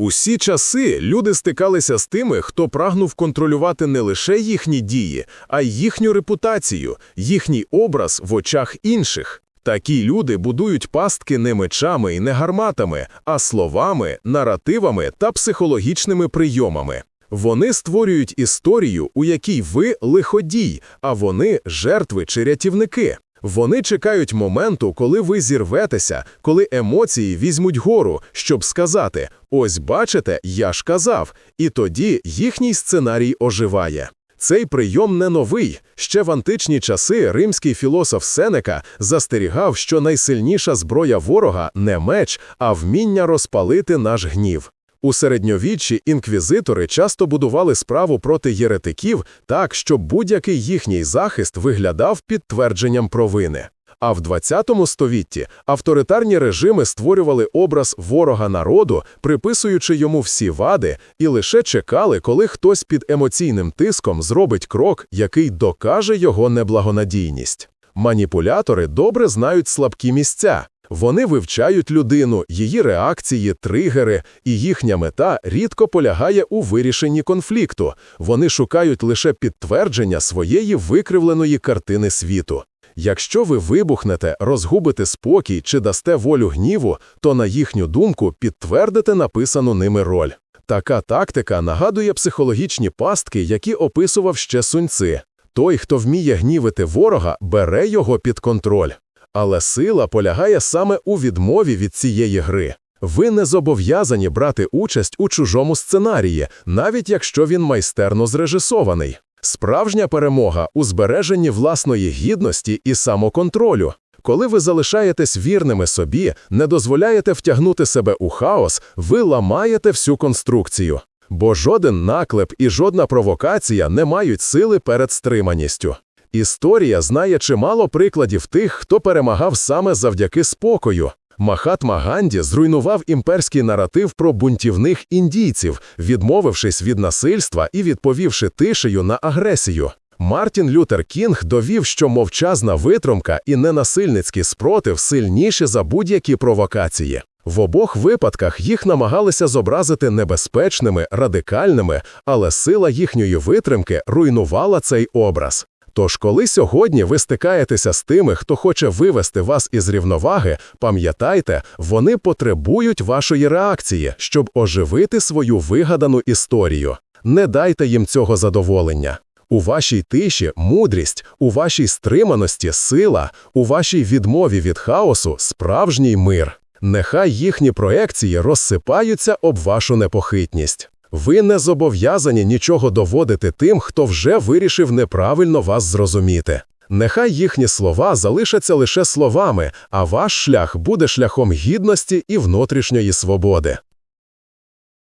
Усі часи люди стикалися з тими, хто прагнув контролювати не лише їхні дії, а й їхню репутацію, їхній образ в очах інших. Такі люди будують пастки не мечами і не гарматами, а словами, наративами та психологічними прийомами. Вони створюють історію, у якій ви лиходій, а вони жертви чи рятівники. Вони чекають моменту, коли ви зірветеся, коли емоції візьмуть гору, щоб сказати: ось бачите, я ж казав, і тоді їхній сценарій оживає. Цей прийом не новий. Ще в античні часи римський філософ Сенека застерігав, що найсильніша зброя ворога не меч, а вміння розпалити наш гнів. У середньовіччі інквізитори часто будували справу проти єретиків так, щоб будь-який їхній захист виглядав підтвердженням провини. А в ХХ столітті авторитарні режими створювали образ ворога народу, приписуючи йому всі вади, і лише чекали, коли хтось під емоційним тиском зробить крок, який докаже його неблагонадійність. Маніпулятори добре знають слабкі місця. Вони вивчають людину, її реакції, тригери, і їхня мета рідко полягає у вирішенні конфлікту. Вони шукають лише підтвердження своєї викривленої картини світу. Якщо ви вибухнете, розгубите спокій чи дасте волю гніву, то на їхню думку підтвердите написану ними роль. Така тактика нагадує психологічні пастки, які описував ще суньци. Той, хто вміє гнівити ворога, бере його під контроль. Але сила полягає саме у відмові від цієї гри. Ви не зобов'язані брати участь у чужому сценарії, навіть якщо він майстерно зрежисований. Справжня перемога у збереженні власної гідності і самоконтролю. Коли ви залишаєтесь вірними собі, не дозволяєте втягнути себе у хаос, ви ламаєте всю конструкцію. Бо жоден наклеп і жодна провокація не мають сили перед стриманістю. Історія знає чимало прикладів тих, хто перемагав саме завдяки спокою. Махатма Ганді зруйнував імперський наратив про бунтівних індійців, відмовившись від насильства і відповівши тишею на агресію. Мартін Лютер Кінг довів, що мовчазна витримка і ненасильницький спротив сильніші за будь-які провокації. В обох випадках їх намагалися зобразити небезпечними, радикальними, але сила їхньої витримки руйнувала цей образ. Тож, коли сьогодні ви стикаєтеся з тими, хто хоче вивести вас із рівноваги, пам'ятайте, вони потребують вашої реакції, щоб оживити свою вигадану історію. Не дайте їм цього задоволення. У вашій тиші мудрість, у вашій стриманості сила, у вашій відмові від хаосу справжній мир. Нехай їхні проекції розсипаються об вашу непохитність. Ви не зобов'язані нічого доводити тим, хто вже вирішив неправильно вас зрозуміти. Нехай їхні слова залишаться лише словами, а ваш шлях буде шляхом гідності і внутрішньої свободи.